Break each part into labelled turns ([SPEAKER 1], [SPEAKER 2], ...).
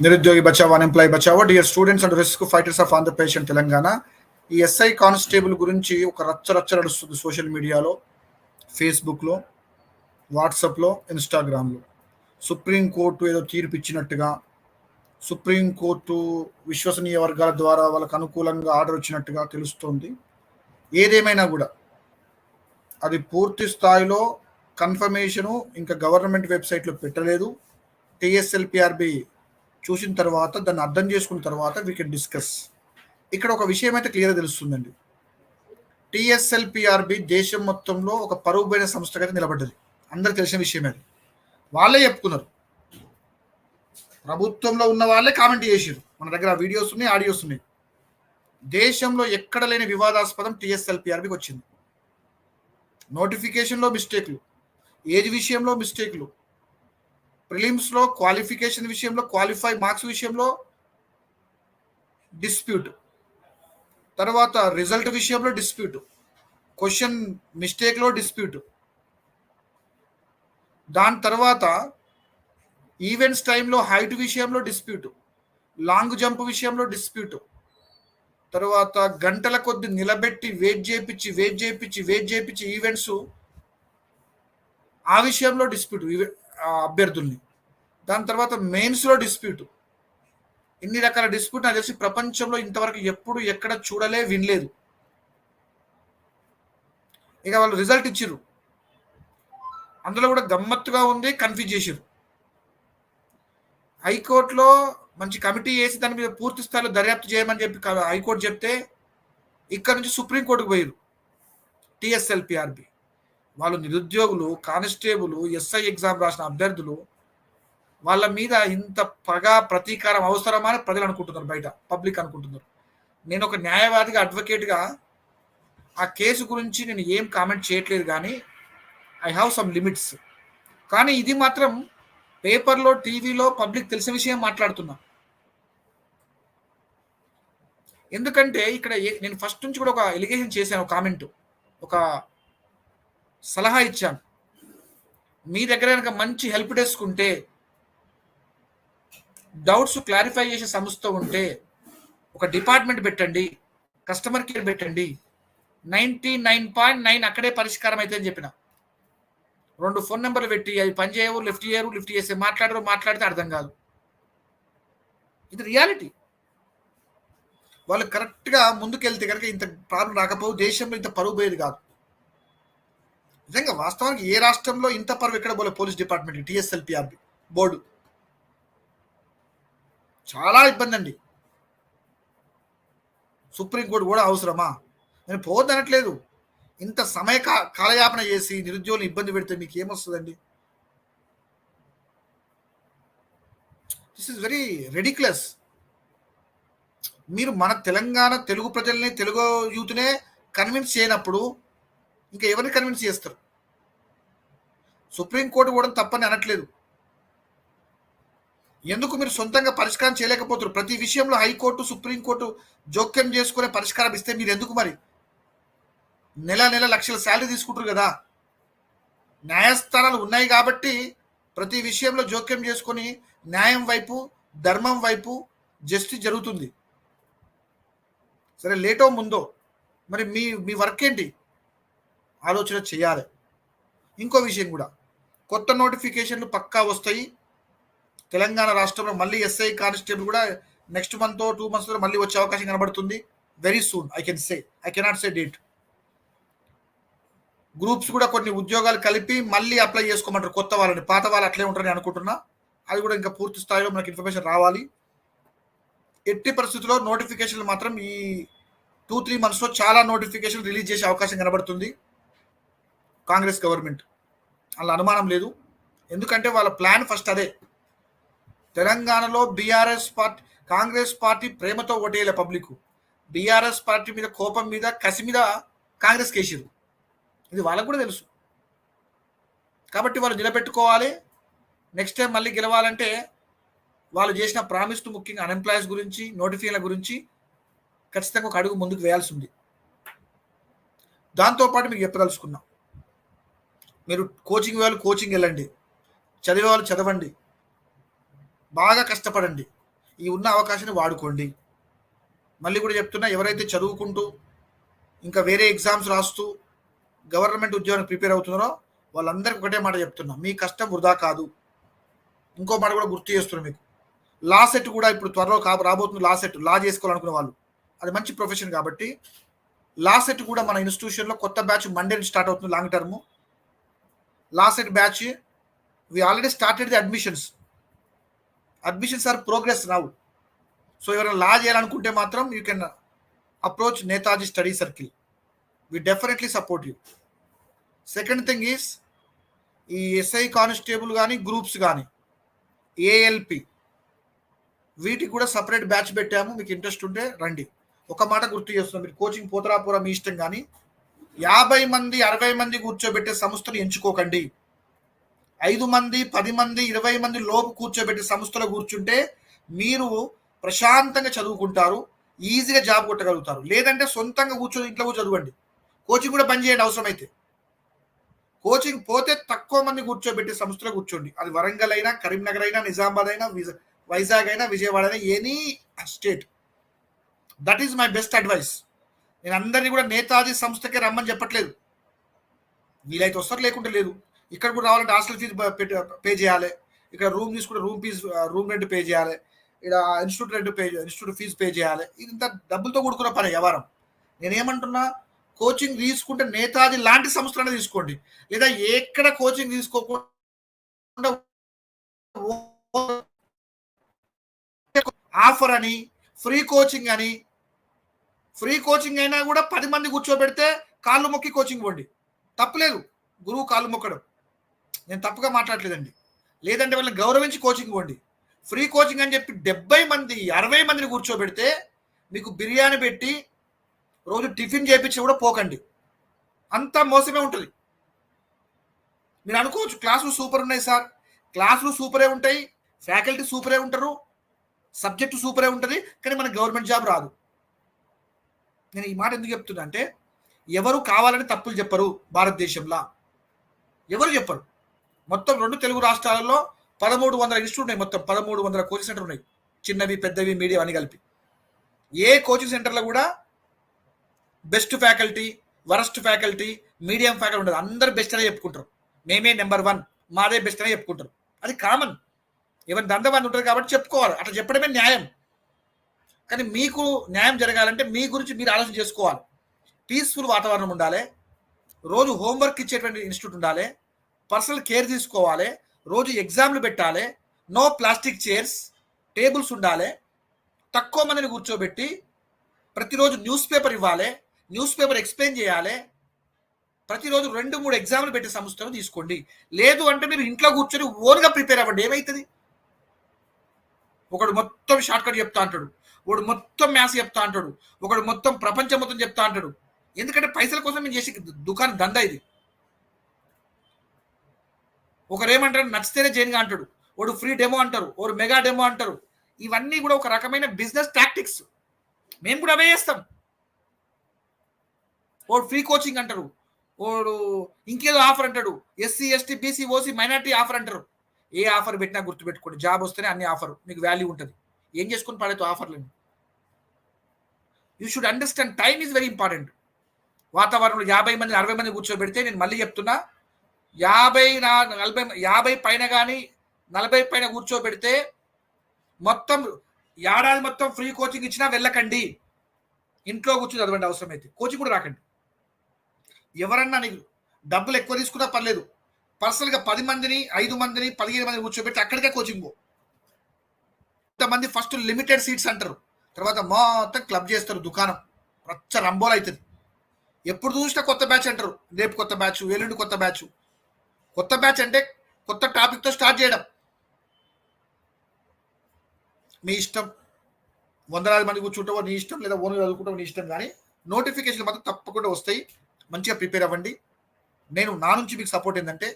[SPEAKER 1] నిరుద్యోగి బచావ్ unemploy Bachao dear students and risk fighters of Andhra Pradesh and Telangana ఈ SI constable గురించి ఒక రచ్చ రచ్చ నడుస్తుంది సోషల్ మీడియాలో ఫేస్బుక్లో వాట్సాప్లో ఇన్స్టాగ్రామ్లో సుప్రీంకోర్టు ఏదో తీర్పు ఇచ్చినట్టుగా సుప్రీంకోర్టు విశ్వసనీయ వర్గాల ద్వారా వాళ్ళకు అనుకూలంగా ఆర్డర్ వచ్చినట్టుగా తెలుస్తోంది. ఏదేమైనా కూడా అది పూర్తి స్థాయిలో కన్ఫర్మేషను ఇంకా గవర్నమెంట్ వెబ్సైట్లో పెట్టలేదు. టీఎస్ఎల్పిఆర్బి చూసిన తర్వాత దాన్ని అర్థం చేసుకున్న తర్వాత వీ కెన్ డిస్కస్ ఇక్కడ ఒక విషయం అయితే క్లియర్ తెలుస్తుందండి. టిఎస్ఎల్పిఆర్బి దేశం మొత్తంలో ఒక పరువుపైన సంస్థగా అయితే నిలబడ్డది. అందరికి తెలిసిన విషయమే అది. వాళ్ళే చెప్పుకున్నారు. ప్రభుత్వంలో ఉన్న వాళ్ళే కామెంట్ చేసారు మన దగ్గర వీడియోస్ ఉన్నాయి ఆడియోస్ ఉన్నాయి. దేశంలో ఎక్కడ లేని వివాదాస్పదం టిఎస్ఎల్పిఆర్బికి వచ్చింది. నోటిఫికేషన్లో మిస్టేక్లు ఏజ్ విషయంలో మిస్టేక్లు ప్రిలిమ్స్లో క్వాలిఫికేషన్ విషయంలో క్వాలిఫై మార్క్స్ విషయంలో డిస్ప్యూట్. తర్వాత రిజల్ట్ విషయంలో డిస్ప్యూట్. క్వశ్చన్ మిస్టేక్లో డిస్ప్యూట్. దాని తర్వాత ఈవెంట్స్ టైంలో హైట్ విషయంలో డిస్ప్యూట్. లాంగ్ జంప్ విషయంలో డిస్ప్యూట్. తర్వాత గంటల కొద్ది నిలబెట్టి వెయిట్ చేయించి వెయిట్ చేయించి వెయిట్ చేయించి ఈవెంట్స్ ఆ విషయంలో డిస్ప్యూట్. అభ్యర్థుల్ని. దాని తర్వాత మెయిన్స్లో డిస్ప్యూట్. ఇన్ని రకాల డిస్ప్యూట్ నాకు తెలిసి ప్రపంచంలో ఇంతవరకు ఎప్పుడు ఎక్కడ చూడలే వినలేదు. ఇక వాళ్ళు రిజల్ట్ ఇచ్చిర్రు. అందులో కూడా గమ్మత్తుగా ఉంది కన్ఫ్యూజ్ చేసిర్రు. హైకోర్టులో మంచి కమిటీ వేసి దాని మీద పూర్తి స్థాయిలో దర్యాప్తు చేయమని చెప్పి హైకోర్టు చెప్తే ఇక్కడ నుంచి సుప్రీంకోర్టుకు పోయారు టిఎస్ఎల్పిఆర్బి. వాళ్ళు నిరుద్యోగులు కానిస్టేబుల్ ఎస్ఐ ఎగ్జామ్ రాసిన అభ్యర్థులు వాళ్ళ మీద ఇంత పగ ప్రతీకారం అవసరమా అని ప్రజలు అనుకుంటున్నారు బయట పబ్లిక్ అనుకుంటున్నారు. నేను ఒక న్యాయవాదిగా అడ్వకేట్గా ఆ కేసు గురించి నేను ఏం కామెంట్ చేయట్లేదు కానీ ఐ హ్యావ్ సమ్ లిమిట్స్ కానీ ఇది మాత్రం పేపర్లో టీవీలో పబ్లిక్ తెలిసిన విషయం మాట్లాడుతున్నా. ఎందుకంటే ఇక్కడ నేను ఫస్ట్ నుంచి కూడా ఒక ఎలిగేషన్ చేశాను కామెంట్ ఒక సలహా ఇచ్చాను మీ దగ్గర కనుక మంచి హెల్ప్ డెస్క్ ఉంటే డౌట్స్ క్లారిఫై చేసే సంస్థ ఉంటే ఒక డిపార్ట్మెంట్ పెట్టండి కస్టమర్ కేర్ పెట్టండి. నైంటీ నైన్ పాయింట్ నైన్ అక్కడే పరిష్కారం అయితే అని చెప్పిన. రెండు ఫోన్ నెంబర్లు పెట్టి అవి పనిచేయవు లిఫ్ట్ చేయరు లిఫ్ట్ చేసి మాట్లాడరు మాట్లాడితే అర్థం కాదు. ఇది రియాలిటీ. వాళ్ళు కరెక్ట్గా ముందుకెళ్తే కనుక ఇంత ప్రాబ్లం రాకపోవు దేశంలో ఇంత పరుగు పోయేది కాదు. నిజంగా వాస్తవానికి ఏ రాష్ట్రంలో ఇంత పరువు ఎక్కడ పోలే పోలీస్ డిపార్ట్మెంట్ టిఎస్ఎల్పిఆర్బి బోర్డు. చాలా ఇబ్బంది అండి సుప్రీంకోర్టు కూడా అవసరమా? నేను పోవద్దనట్లేదు. ఇంత సమయ కాలయాపన చేసి నిరుద్యోగులు ఇబ్బంది పెడితే మీకు ఏమొస్తుందండి దిస్ ఇస్ వెరీ రెడిక్లస్ మీరు మన తెలంగాణ తెలుగు ప్రజల్ని తెలుగు యూత్నే కన్విన్స్ చేయనప్పుడు ఇంకా ఎవరిని కన్విన్స్ చేస్తారు? సుప్రీంకోర్టు కూడా తప్పని అనట్లేదు. ఎందుకు మీరు సొంతంగా పరిష్కారం చేయలేకపోతారు ప్రతి విషయంలో హైకోర్టు సుప్రీంకోర్టు జోక్యం చేసుకునే పరిష్కారం ఇస్తే మీరు ఎందుకు మరి? నెల నెల లక్షల శాలరీ తీసుకుంటారు కదా. న్యాయస్థానాలు ఉన్నాయి కాబట్టి ప్రతి విషయంలో జోక్యం చేసుకొని న్యాయం వైపు ధర్మం వైపు జస్టిస్ జరుగుతుంది. సరే లేటో ముందో మరి మీ మీ వర్క్ ఏంటి? ఆలోచన చేయాలి. ఇంకో విషయం కూడా కొత్త నోటిఫికేషన్లు పక్కా వస్తాయి. తెలంగాణ రాష్ట్రంలో మళ్ళీ ఎస్ఐ కానిస్టేబుల్ కూడా నెక్స్ట్ మంత్ టూ మంత్స్ మళ్ళీ వచ్చే అవకాశం కనబడుతుంది. Very soon I can say I cannot say date groups కూడా కొన్ని ఉద్యోగాలు కలిపి మళ్ళీ అప్లై చేసుకోమంటారు. కొత్త వాళ్ళని పాత వాళ్ళు అట్లే ఉంటారని అనుకుంటున్నా. అది కూడా ఇంకా పూర్తి స్థాయిలో మనకి ఇన్ఫర్మేషన్ రావాలి. ఎట్టి పరిస్థితుల్లో నోటిఫికేషన్లు మాత్రం ఈ టూ త్రీ మంత్స్లో చాలా నోటిఫికేషన్ రిలీజ్ చేసే అవకాశం కనబడుతుంది. Congress government. అలా అనుమానం లేదు. ఎందుకంటే వాళ్ళ ప్లాన్ ఫస్ట్ అదే. తెలంగాణలో బీఆర్ఎస్ పార్టీ కాంగ్రెస్ పార్టీ ప్రేమతో ఓటేయలే పబ్లిక్. బీఆర్ఎస్ పార్టీ మీద కోపం మీద కసి మీద కాంగ్రెస్ కేసిరు ఇది వాళ్ళకు కూడా తెలుసు. కాబట్టి వాళ్ళు నిలబెట్టుకోవాలి. నెక్స్ట్ టైం మళ్ళీ గెలవాలంటే వాళ్ళు చేసిన ప్రామిస్ ముఖ్యంగా అన్ఎంప్లాయీస్ గురించి నోటిఫికేషన్ల గురించి ఖచ్చితంగా ఒక అడుగు ముందుకు వేయాల్సి ఉంది. దాంతోపాటు మీకు చెప్పదలుచుకున్నాం. మీరు కోచింగ్ వాళ్ళు కోచింగ్ వెళ్ళండి. చదివే వాళ్ళు చదవండి. బాగా కష్టపడండి. ఈ ఉన్న అవకాశాన్ని వాడుకోండి. మళ్ళీ కూడా చెప్తున్నా ఎవరైతే చదువుకుంటూ ఇంకా వేరే ఎగ్జామ్స్ రాస్తూ గవర్నమెంట్ ఉద్యోగానికి ప్రిపేర్ అవుతున్నారో వాళ్ళందరికీ ఒకటే మాట చెప్తున్నా. మీ కష్టం వృధా కాదు. ఇంకో మాట కూడా గుర్తు చేస్తున్నా మీకు. లా సెట్ కూడా ఇప్పుడు త్వరలో కా రాబోతుంది లా సెట్. లా చేసుకోవాలనుకునే వాళ్ళు. అది మంచి ప్రొఫెషన్ కాబట్టి లా సెట్ కూడా మన ఇన్స్టిట్యూషన్లో కొత్త బ్యాచ్ మండే నుంచి స్టార్ట్ అవుతుంది long term law set batch we already started the admissions admissions are progress now so ఎవరైనా లా చేయాలనుకుంటే మాత్రం you can approach Netaji study circle we definitely support you second thing is ఈ SI constable కానీ groups కానీ ALP వీటికి కూడా separate batch పెట్టాము. మీకు ఇంట్రెస్ట్ ఉంటే రండి. ఒక మాట గుర్తు చేస్తున్నాం మీరు కోచింగ్ పోతరా పోరా మీ ఇష్టం కానీ యాభై మంది అరవై మంది కూర్చోబెట్టే సంస్థను ఎంచుకోకండి. ఐదు మంది పది మంది ఇరవై మంది లోపు కూర్చోబెట్టే సంస్థలో కూర్చుంటే మీరు ప్రశాంతంగా చదువుకుంటారు ఈజీగా జాబ్ కొట్టగలుగుతారు. లేదంటే సొంతంగా కూర్చొని ఇంట్లో కూడా చదవండి. కోచింగ్ కూడా బంద్ చేయండి అవసరమైతే. కోచింగ్ పోతే తక్కువ మంది కూర్చోబెట్టే సంస్థలో కూర్చోండి. అది వరంగల్ అయినా కరీంనగర్ అయినా నిజామాబాద్ అయినా వైజాగ్ అయినా విజయవాడ అయినా any state that is my best advice నేను అందరినీ కూడా నేతాజీ సంస్థకే రమ్మని చెప్పట్లేదు. వీలైతే వస్తారు లేకుంటే లేదు. ఇక్కడ కూడా రావాలంటే హాస్టల్ ఫీజు పే చేయాలి. ఇక్కడ రూమ్ తీసుకుంటే room fees room rent pay చేయాలి. ఇక్కడ institute rent pay institute fees pay చేయాలి. ఇది ఇంత డబ్బులతో కూడుకున్న పని వ్యవహారం. నేనేమంటున్నా కోచింగ్ తీసుకుంటే నేతాజీ లాంటి సంస్థలనే తీసుకోండి. లేదా ఎక్కడ కోచింగ్ తీసుకోకుండా ఆఫర్ అని ఫ్రీ కోచింగ్ అని ఫ్రీ కోచింగ్ అయినా కూడా పది మంది కూర్చోబెడితే కాళ్ళు మొక్కి కోచింగ్ పోండి. తప్పలేదు. గురువు కాళ్ళు మొక్కడం. నేను తప్పుగా మాట్లాడలేదండి. లేదంటే వాళ్ళని గౌరవించి కోచింగ్ పోండి. ఫ్రీ కోచింగ్ అని చెప్పి డెబ్బై మంది అరవై మందిని కూర్చోబెడితే మీకు బిర్యానీ పెట్టి రోజు టిఫిన్ చేయించి కూడా పోకండి. అంత మోసమే ఉంటుంది. మీరు అనుకోవచ్చు క్లాసులు సూపర్ ఉన్నాయి సార్. క్లాసులు సూపరే ఉంటాయి. ఫ్యాకల్టీ సూపరే ఉంటారు. సబ్జెక్టు సూపరే ఉంటుంది. కానీ మన గవర్నమెంట్ జాబ్ రాదు. నేను ఈ మాట ఎందుకు చెప్తున్నా అంటే ఎవరు కావాలని తప్పులు చెప్పరు భారతదేశంలో. ఎవరు చెప్పరు. మొత్తం రెండు తెలుగు రాష్ట్రాలలో పదమూడు వందల ఇన్స్టిట్యూట్ ఉన్నాయి మొత్తం పదమూడు వందల కోచింగ్ సెంటర్ ఉన్నాయి. చిన్నవి పెద్దవి మీడియం అని కలిపి. ఏ కోచింగ్ సెంటర్లో కూడా best faculty worst faculty medium faculty ఉండదు. అందరు బెస్ట్ అనే చెప్పుకుంటారు. మేమే నెంబర్ వన్ మాదే బెస్ట్ అనే చెప్పుకుంటారు. అది కామన్ ఎవరి దండవాన్ని ఉంటుంది కాబట్టి చెప్పుకోవాలి. అట్లా చెప్పడమే న్యాయం. కానీ మీకు న్యాయం జరగాలంటే మీ గురించి మీరు ఆలోచన చేసుకోవాలి. పీస్ఫుల్ వాతావరణం ఉండాలి. రోజు హోంవర్క్ ఇచ్చేటువంటి ఇన్స్టిట్యూట్ ఉండాలి. పర్సనల్ కేర్ తీసుకోవాలి. రోజు ఎగ్జామ్లు పెట్టాలి. నో ప్లాస్టిక్ చైర్స్ టేబుల్స్ ఉండాలి. తక్కువ మందిని కూర్చోబెట్టి ప్రతిరోజు న్యూస్ పేపర్ ఇవ్వాలి. న్యూస్ పేపర్ ఎక్స్ప్లెయిన్ చేయాలి. ప్రతిరోజు రెండు మూడు ఎగ్జామ్లు పెట్టే సంస్థను తీసుకోండి. లేదు అంటే మీరు ఇంట్లో కూర్చొని ఓన్గా ప్రిపేర్ అవ్వండి. ఏమవుతుంది ఒకడు మొత్తం షార్ట్ కట్ చెప్తా అంటాడు. వాడు మొత్తం మ్యాథ్స్ చెప్తా అంటాడు. ఒకడు మొత్తం ప్రపంచం మొత్తం చెప్తా అంటాడు. ఎందుకంటే పైసల కోసం మేము చేసే దుకాణం దందా ఇది. ఒకరు ఏమంటారు నచ్చితేనే జైన్గా అంటాడు. వాడు ఫ్రీ డెమో అంటారు. ఓడు మెగా డెమో అంటారు. ఇవన్నీ కూడా ఒక రకమైన బిజినెస్ టాక్టిక్స్. మేము కూడా అవే చేస్తాం. ఓడు ఫ్రీ కోచింగ్ అంటారు. ఓడు ఇంకేదో ఆఫర్ అంటాడు. SC ST BC OC minority offer అంటారు. ఏ ఆఫర్ పెట్టినా గుర్తుపెట్టుకోండి. జాబ్ వస్తేనే అన్ని ఆఫర్. మీకు వాల్యూ ఉంటుంది. ఏం చేసుకుని పడేతో ఆఫర్లు you should understand time is very important వాతావరణంలో యాభై మంది అరవై మంది కూర్చోబెడితే నేను మళ్ళీ చెప్తున్నా యాభై నా నలభై యాభై పైన కానీ నలభై పైన కూర్చోబెడితే మొత్తం ఏడాది మొత్తం ఫ్రీ కోచింగ్ ఇచ్చినా వెళ్ళకండి. ఇంట్లో కూర్చుని చదవండి అవసరమైతే. కోచింగ్ కూడా రాకండి. ఎవరన్నా నీకు డబ్బులు ఎక్కువ తీసుకున్నా పర్లేదు. పర్సనల్గా పది మందిని ఐదు మందిని పదిహేను మందిని కూర్చోబెట్టి అక్కడికే కోచింగ్ పో. కొంతమంది ఫస్ట్ లిమిటెడ్ సీట్స్ అంటారు. తర్వాత మొత్తం క్లబ్ చేస్తారు దుకాణం. రచ్చ రంబోలు అవుతుంది ఎప్పుడు చూసినా కొత్త బ్యాచ్ అంటారు. రేపు కొత్త బ్యాచ్ ఎల్లుండి కొత్త బ్యాచ్. కొత్త బ్యాచ్ అంటే కొత్త టాపిక్తో స్టార్ట్ చేయడం. మీ ఇష్టం. వందలాది మంది కూర్చుంటావో నీ ఇష్టం లేదా ఓన్ చదువుకుంటావో నీ ఇష్టం కానీ నోటిఫికేషన్ మాత్రం తప్పకుండా వస్తాయి. మంచిగా ప్రిపేర్ అవ్వండి. నేను నా నుంచి మీకు సపోర్ట్ ఏంటంటే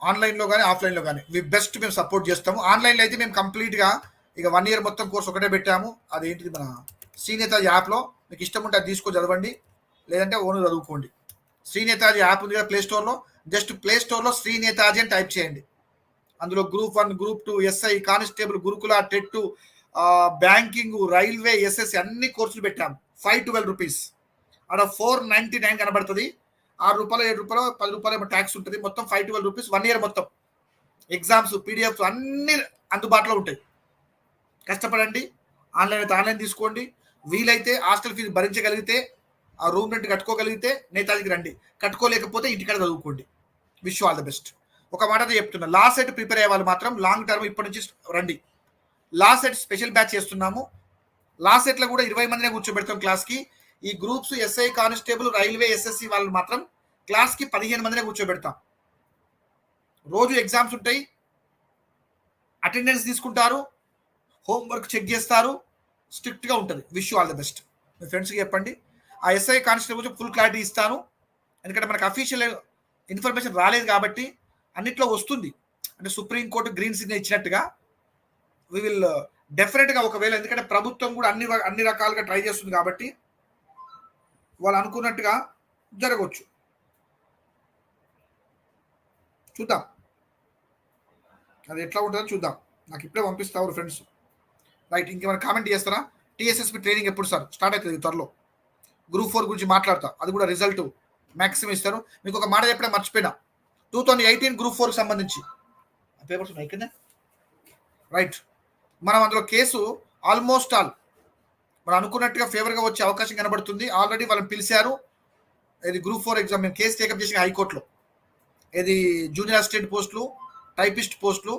[SPEAKER 1] ఆన్లైన్లో కానీ ఆఫ్లైన్లో కానీ మీ బెస్ట్ మేము సపోర్ట్ చేస్తాము. ఆన్లైన్లో అయితే మేము కంప్లీట్గా ఇక వన్ ఇయర్ మొత్తం కోర్స్ ఒకటే పెట్టాము. అదేంటిది మన శ్రీనేతాజీ యాప్లో మీకు ఇష్టం ఉంటే అది తీసుకో చదవండి. లేదంటే ఓన్ చదువుకోండి. శ్రీనేతాజీ యాప్ ఉంది కదా ప్లే స్టోర్లో జస్ట్ ప్లే స్టోర్లో శ్రీనేతాజీ అని టైప్ చేయండి. అందులో group one group two SI constable గురుకుల టెట్ బ్యాంకింగ్ రైల్వే ఎస్ఎస్ అన్ని కోర్సులు పెట్టాము ఫైవ్ ట్వెల్వ్ రూపీస్ అక్కడ ఫోర్ నైన్టీ నైన్ కనబడుతుంది. ఆరు రూపాయలు ఏడు రూపాయలు పది రూపాయలు ట్యాక్స్ ఉంటుంది. మొత్తం five twelve rupees one year మొత్తం. ఎగ్జామ్స్ పీడిఎఫ్స్ అన్ని అందుబాటులో ఉంటాయి. కష్టపడండి ఆన్లైన్ అయితే ఆన్లైన్ తీసుకోండి. వీలైతే హాస్టల్ ఫీజు భరించగలిగితే ఆ రూమ్ రెంట్ కట్టుకోగలిగితే నేతాజీకి రండి. కట్టుకోలేకపోతే ఇంటికాడ చదువుకోండి. Wish all the best. ఒక మాట చెప్తున్నా లాస్ట్ సెట్ ప్రిపేర్ అయ్యే వాళ్ళు మాత్రం లాంగ్ టర్మ్ ఇప్పటి నుంచి రండి. లాస్ట్ సెట్ స్పెషల్ బ్యాచ్ చేస్తున్నాము. లాస్ట్ సెట్లో కూడా ఇరవై మందినే కూర్చోబెడతాం క్లాస్కి ఈ groups SI constable railway SSC వాళ్ళు మాత్రం క్లాస్కి పదిహేను మందినే కూర్చోబెడతాం. రోజు ఎగ్జామ్స్ ఉంటాయి. అటెండెన్స్ తీసుకుంటారు. హోంవర్క్ చెక్ చేస్తారు. స్ట్రిక్ట్గా ఉంటుంది. Wish all the best. మీ ఫ్రెండ్స్కి చెప్పండి. ఆ ఎస్ఐ కానిస్టేబుల్ ఫుల్ క్లారిటీ ఇస్తాను. ఎందుకంటే మనకు అఫీషియల్ ఇన్ఫర్మేషన్ రాలేదు కాబట్టి అన్నిట్లో వస్తుంది. అంటే సుప్రీంకోర్టు గ్రీన్ సిగ్నల్ ఇచ్చినట్టుగా వి విల్ డెఫినెట్గా ఒకవేళ ఎందుకంటే ప్రభుత్వం కూడా అన్ని అన్ని రకాలుగా ట్రై చేస్తుంది కాబట్టి వాళ్ళు అనుకున్నట్టుగా జరగవచ్చు. చూద్దాం. అది ఎట్లా ఉంటుందో చూద్దాం. నాకు ఇప్పుడే పంపిస్తారు ఫ్రెండ్స్. రైట్ ఇంకేమైనా కామెంట్ చేస్తారా? టీఎస్ఎస్పి ట్రైనింగ్ ఎప్పుడు సార్? స్టార్ట్ అవుతుంది త్వరలో. గ్రూప్ ఫోర్ గురించి మాట్లాడతా. అది కూడా రిజల్ట్ మ్యాక్సిమం ఇస్తారు. మీకు ఒక మాట చెప్పడం మర్చిపోయినా. టూ థౌజండ్ ఎయిటీన్ గ్రూప్ ఫోర్కి సంబంధించి. పేపర్స్ ఉన్నాయి ఇక్కడ రైట్ మనం అందులో కేసు ఆల్మోస్ట్ ఆల్ మనం అనుకున్నట్టుగా ఫేవర్గా వచ్చే అవకాశం కనబడుతుంది. ఆల్రెడీ వాళ్ళని పిలిచారు. ఇది గ్రూప్ ఫోర్ ఎగ్జామ్ మేము కేసు టేకప్ చేసిన హైకోర్టులో. ఇది జూనియర్ అసిస్టెంట్ పోస్టులు టైపిస్ట్ పోస్టులు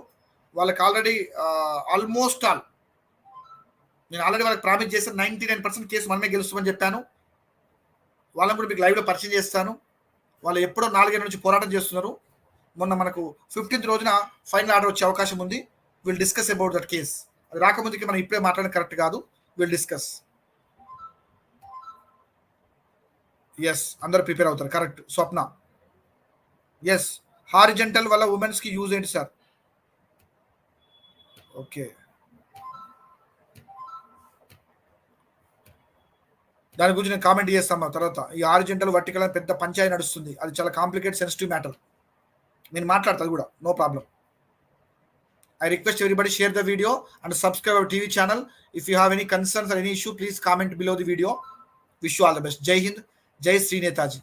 [SPEAKER 1] వాళ్ళకి ఆల్రెడీ ఆల్మోస్ట్ ఆల్ నేను ఆల్రెడీ వాళ్ళకి ప్రామిస్ చేసిన నైంటీ నైన్ పర్సెంట్ కేసు మనమే గెలుస్తామని చెప్పాను. వాళ్ళని కూడా మీకు లైవ్లో పరిచయం చేస్తాను. వాళ్ళు ఎప్పుడో నాలుగేళ్ళ నుంచి పోరాటం చేస్తున్నారు. మొన్న మనకు ఫిఫ్టీన్త్ రోజున ఫైనల్ ఆర్డర్ వచ్చే అవకాశం ఉంది. Will discuss about that case అది రాకముందుకి మనం ఇప్పుడే మాట్లాడడం కరెక్ట్ కాదు. విల్ డిస్కస్ ఎస్ అందరు ప్రిపేర్ అవుతారు. కరెక్ట్ స్వప్న. ఎస్ హారిజెంటల్ వల్ల ఉమెన్స్కి యూజ్ ఏంటి సార్ ఓకే దాని గురించి నేను కామెంట్ చేస్తాం మా తర్వాత. ఈ ఆరు వర్టికల్ అని పెద్ద పంచాయతీ నడుస్తుంది. అది చాలా కాంప్లికేట్ సెన్సిటివ్ మ్యాటర్ నేను మాట్లాడతాను కూడా. No problem I request everybody share the video and subscribe our TV channel if you have any concerns or any issue please comment below the video wish all the best Jai Hind Jai Shri Netaji